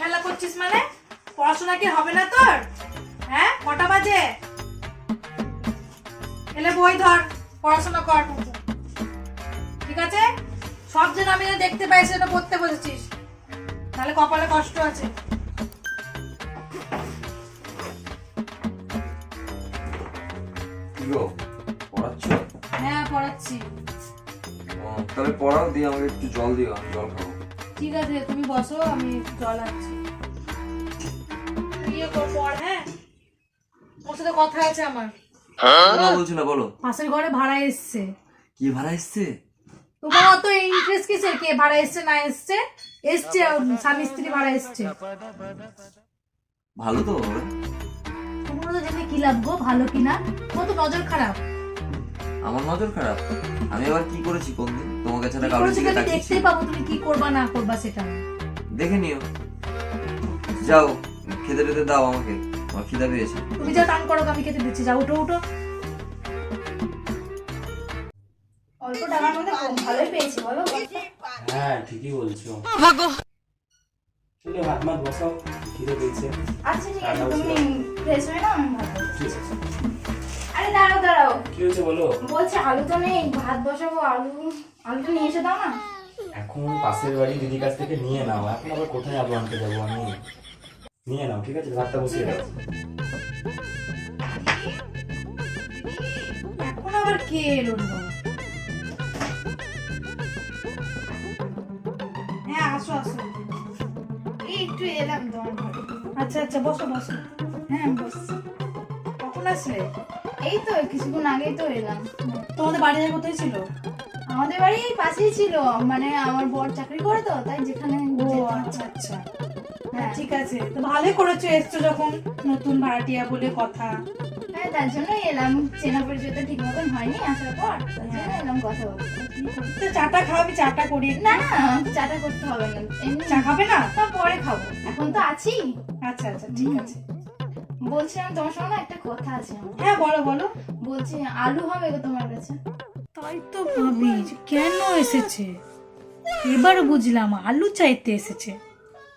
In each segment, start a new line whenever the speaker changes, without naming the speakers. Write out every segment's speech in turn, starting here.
খেলা করছিস মানে? পড়াশোনা কি হবে না তোর? হ্যাঁ? কটা বাজে? এলে বই ধর পড়াশোনা কর। ঠিক আছে? সব যেন আমি দেখতে পাই সেটা পড়তে বসেছিস। তাহলে কপালে কষ্ট আছে। হ্যাঁ পড়াচ্ছি।
ও, তাহলে পড়াও দিয়ে আমাকে একটু জল দিও আমি জল খাব।
ঠিক আছে তুমি বসো আমি জল আনছি। ইয়ে কর পড় হ্যাঁ? ওর সাথে কথা আছে আমার।
কথা বলছি না বলো।
পাশের ঘরে ভাড়া এসছে।
কি ভাড়া এসছে?
তোমার অত ইন্টারেস্ট কিসের? কে ভাড়া এসছে না এসছে? এসছে স্বামী স্ত্রী ভাড়া এসছে।
ভালো তো?
তোমরা তো জেনে কি লাভ গো ভালো কিনা? তোমার তো নজর খারাপ।
আমার নজর খারাপ। আমি আবার কি করেছি কোনদিন তোমাকে ছাড়া
কি
কারোর
করেছ
দিকে তাকিয়েছি।
দেখতেই পাবো তুমি কি করবা না করবা সেটা।
দেখে নিও। যাও খেতে টেতে দাও আমাকে। আমার খিদা পেয়েছে।
তুমি যা টান করো আমি খেতে দিচ্ছি। যাও উঠো উঠো। অল্প টাকার মধ্যে কম ভালোই পেয়েছি বলো।
হ্যাঁ ঠিকই বলছো। চলো হাত মাত বসাও। খিদে পেয়েছে।
আচ্ছা ঠিক আছে তুমি ফ্রেশ হয়ে নাও আমি ভাত বসাচ্ছি।
ঠিক আছে।
আরে দাঁড়াও দাঁড়াও।
কি হয়েছে বলো?
বলছি আলু তো নেই ভাত বসাবো আলু আলুটা নিয়ে এসে দাও না।
এখন পাশের বাড়ি দিদির কাছ থেকে নিয়ে নাও এখন আবার কোথায় যাব আনতে যাব আমি? নিয়ে নাও ঠিক আছে ভাতটা বসিয়ে দাও।
এখন আবার কে এলো হ্যাঁ আসো আসো।
একটু এলাম ঘরে
আচ্ছা আচ্ছা বসো বসো।
হ্যাঁ বস
কখন আসলে?
এই তো কিছুক্ষণ আগেই তো এলাম।
তোমাদের বাড়ি কোথায় ছিল?
আমাদের বাড়ি এই পাশেই ছিল। মানে আমার বর চাকরি করে তো তাই যেখানে
ও আচ্ছা আচ্ছা।
হ্যাঁ।
ঠিক আছে। তো ভালোই করেছ এসছো যখন নতুন ভাড়াটিয়া বলে কথা।
হ্যাঁ তার জন্যই এলাম। চেনা পরিচয় ঠিক মতন হয়নি আসার পর। এলাম
আচ্ছা, আচ্ছা, হ্যাঁ, কেন এসেছে? এবার বুঝলাম আলু চাইতে এসেছে।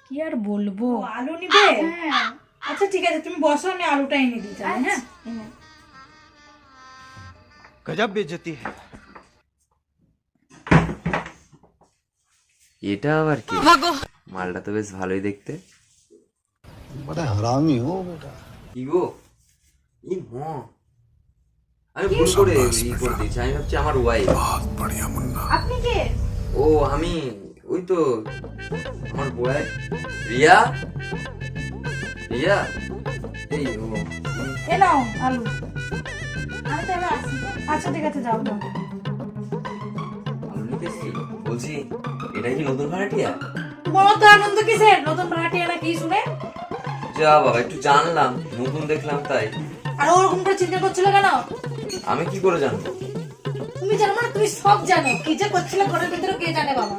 কি আর বলব? আলু নিবে? আচ্ছা ঠিক আছে তুমি বসো আমি আলুটা এনে দিতে হ্যাঁ?
গজব বেজতি হ্যাঁ
এটা আবার কি। মালটা তো বেশ ভালোই দেখতে।
হারামি ও বেটা।
কি গো? ই আমি ভুল করে ই করে দিয়েছি। আমি ভাবছি আমার ওয়াইফ
আপনি কে?
ও আমি ওই তো আমার বয় রিয়া? রিয়া? এই ও।
এ নাও আলু।
আমি আসি।
আচ্ছা ঠিক আছে যাও
আলু বলছি এটা কি নতুন ভাড়াটিয়া?
তোমার তো আনন্দ কিসের? নতুন ভাড়াটিয়া না কি শুনে?
যা বাবা একটু জানলাম নতুন দেখলাম তাই।
আর ওরকম করে চিন্তা করছিল কেন?
আমি কি করে জানব?
তুমি জানো না তুমি সব জানো। কি যে করছিল ঘরের ভিতরে কে জানে বাবা?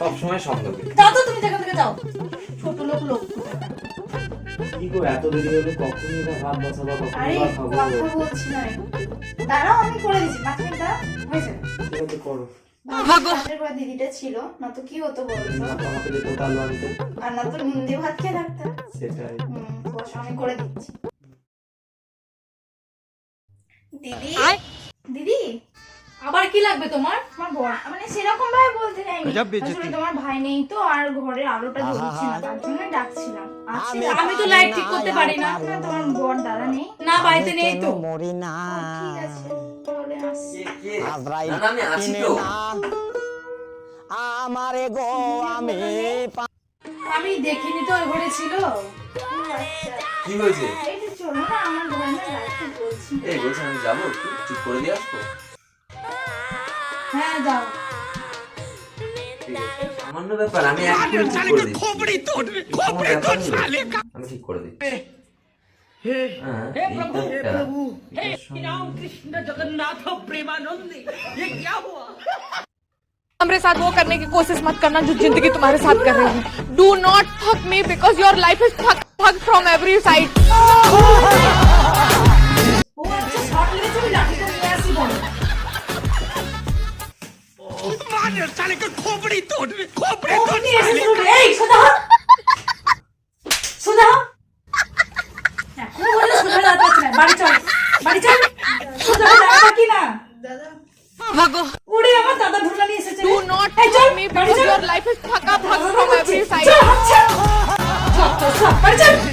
সব সময় সন্দেহ করি।
যাও তো তুমি যেখান থেকে যাও। ছোট লোক লোক।
কি গো এত দেরি হলো? কখনই বা ভাত বসাবো কখনই
আরে
খাব?
কথা বলছিলাম একটু। দাঁড়াও আমি করে দিচ্ছি। পাঁচ মিনিট দাঁড়াও হয়েছে?
ঠিক আছে করো।
দিদিটা ছিল না তো কি হতো বলতো
আমাকে যেত তাল আনতে
আর না তো নুন দিয়ে ভাত খেয়ে থাকতে
সেটাই।
আমি করে দিচ্ছি। দিদি? দিদি?
আবার কি লাগবে তোমার?
বর মানে সেরকম ভাবে বলতে চাইনি। আসলে তোমার ভাই নেই তো আর ঘরের আলোটা জ্বলছে না তার জন্য ডাকছিলাম।
আমি তো লাইট ঠিক করতে পারি না।
তোমার বর দাদা নেই।
না বাড়িতে নেই তো?
মরি না?
ঠিক আছে।
আজরাইল
না না
কিনে না। আমারে গো আমি
আমি দেখিনি তো ঘরে ছিল।
কি
বলছি।
এই বলছি আমি যাব ঠিক করে দিয়ে আসব?
হ্যাঁ যাও।
সামান্য ব্যাপার আমি এক্ষুনি ঠিক করে हे हाँ, हाँ, हे हाँ। प्रभु हे प्रभु। हे राम कृष्ण जगन्नाथ प्रेमानंद ये क्या हुआ?
हमारे साथ वो करने की कोशिश मत करना जो ज़िंदगी तुम्हारे साथ कर रही है। डू नॉट थक me because your life is थक थक फ्रॉम एवरी साइड
खोपड़ी तोड़ खोपड़ी तोड़। ভাগো উড়ে আমার দাদা ঢুকলা নিয়ে এসেছে ডু নট
এই চল
me
because your life is ফাকা ভাগ
ফ্রম এভরি
সাইড চল চল
চল চল